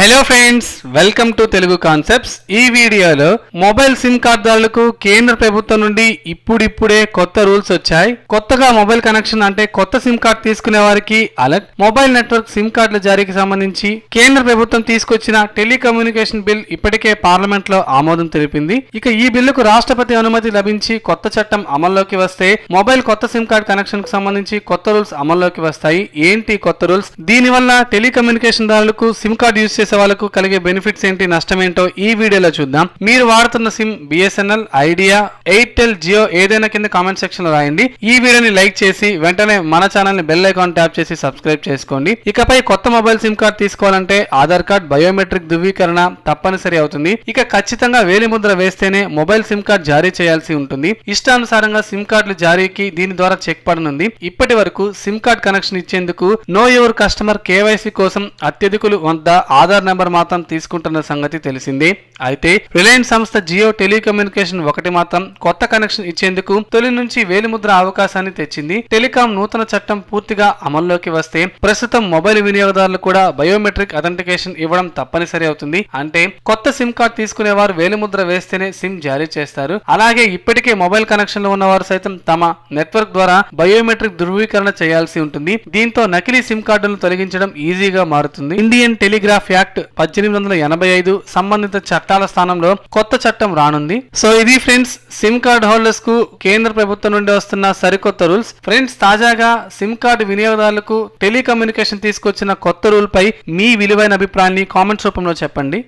Hello friends welcome to Telugu concepts ఈ వీడియోలో mobile SIM కార్డుదారులకు కేంద్ర ప్రభుత్వం నుండి ఇప్పుడిప్పుడే కొత్త రూల్స్ వచ్చాయి. కొత్తగా మొబైల్ కనెక్షన్ అంటే కొత్త సిమ్ కార్డ్ తీసుకునే వారికి అలర్ట్ మొబైల్ నెట్వర్క్ సిమ్ కార్డుల జారీకి సంబంధించి కేంద్ర ప్రభుత్వం తీసుకొచ్చిన టెలికమ్యూనికేషన్ బిల్ ఇప్పటికే పార్లమెంట్లో ఆమోదం తెలిపింది. ఇక ఈ బిల్లుకు రాష్ట్రపతి అనుమతి లభించి కొత్త చట్టం అమల్లోకి వస్తే మొబైల్ కొత్త సిమ్ కార్డ్ కనెక్షన్కు సంబంధించి కొత్త రూల్స్ అమల్లోకి వస్తాయి. ఏంటి కొత్త రూల్స్ దీనివల్ల టెలికమ్యూనికేషన్ దారులకు సిమ్ కార్డ్ యూజ్ చేసే వాళ్ళకు కలిగే బెనిఫిట్స్ ఏంటి నష్టం ఏంటో ఈ వీడియోలో చూద్దాం. మీరు వాడుతున్న SIM BSNL Idea Airtel Jio ఏదైనా కింద కామెంట్ సెక్షన్లో రాయండి. ఈ వీడియోని లైక్ చేసి వెంటనే మన ఛానల్ని బెల్ ఐకాన్ ట్యాప్ చేసి సబ్స్క్రైబ్ చేసుకోండి. ఇకపై కొత్త మొబైల్ సిమ్ కార్డ్ తీసుకోవాలంటే ఆధార్ కార్డ్ బయోమెట్రిక్ ధృవీకరణ తప్పనిసరి అవుతుంది. ఇక ఖచ్చితంగా వేలి ముద్ర వేస్తేనే మొబైల్ సిమ్ కార్డ్ జారీ చేయాల్సి ఉంటుంది. ఇష్టానుసారంగా సిమ్ కార్డులు జారీకి దీని ద్వారా చెక్ పడనుంది. ఇప్పటి వరకు సిమ్ కార్డ్ కనెక్షన్ ఇచ్చేందుకు నో యువర్ కస్టమర్ కేవైసీ కోసం అత్యధికులు వద్ద ఆధార్ నెంబర్ మాత్రం తీసుకుంటున్న సంగతి తెలిసిందే. అయితే రిలయన్స్ సంస్థ జియో టెలికమ్యూనికేషన్ ఒకటి మాత్రం కొత్త కనెక్షన్ ఇచ్చేందుకు తొలి నుంచి వేలిముద్ర అవకాశాన్ని తెచ్చింది. టెలికాం నూతన చట్టం పూర్తిగా అమల్లోకి వస్తే ప్రస్తుతం మొబైల్ వినియోగదారులు కూడా బయోమెట్రిక్ అథెంటికేషన్ ఇవ్వడం తప్పనిసరి అవుతుంది. అంటే కొత్త సిమ్ కార్డ్ తీసుకునే వారు వేలిముద్ర వేస్తేనే సిమ్ జారీ చేస్తారు. అలాగే ఇప్పటికే మొబైల్ కనెక్షన్లో ఉన్నవారు సైతం తమ నెట్వర్క్ ద్వారా బయోమెట్రిక్ ధృవీకరణ చేయాల్సి ఉంటుంది. దీంతో నకిలీ సిమ్ కార్డులను తొలగించడం ఈజీగా మారుతుంది. ఇండియన్ టెలిగ్రాఫ్ యాక్ట్ పద్దెనిమిది వందల ఎనభై ఐదు సంబంధిత చట్టాల స్థానంలో కొత్త చట్టం రానుంది. సో ఇది ఫ్రెండ్స్ సిమ్ కార్డ్ హోల్డర్స్కు కేంద్ర ప్రభుత్వం నుండి వస్తున్న సరికొత్త రూల్స్. ఫ్రెండ్స్ తాజాగా సిమ్ కార్డు వినియోగదారులకు టెలికమ్యూనికేషన్ తీసుకొచ్చిన కొత్త రూల్ పై మీ విలువైన అభిప్రాయాన్ని కామెంట్స్ రూపంలో చెప్పండి.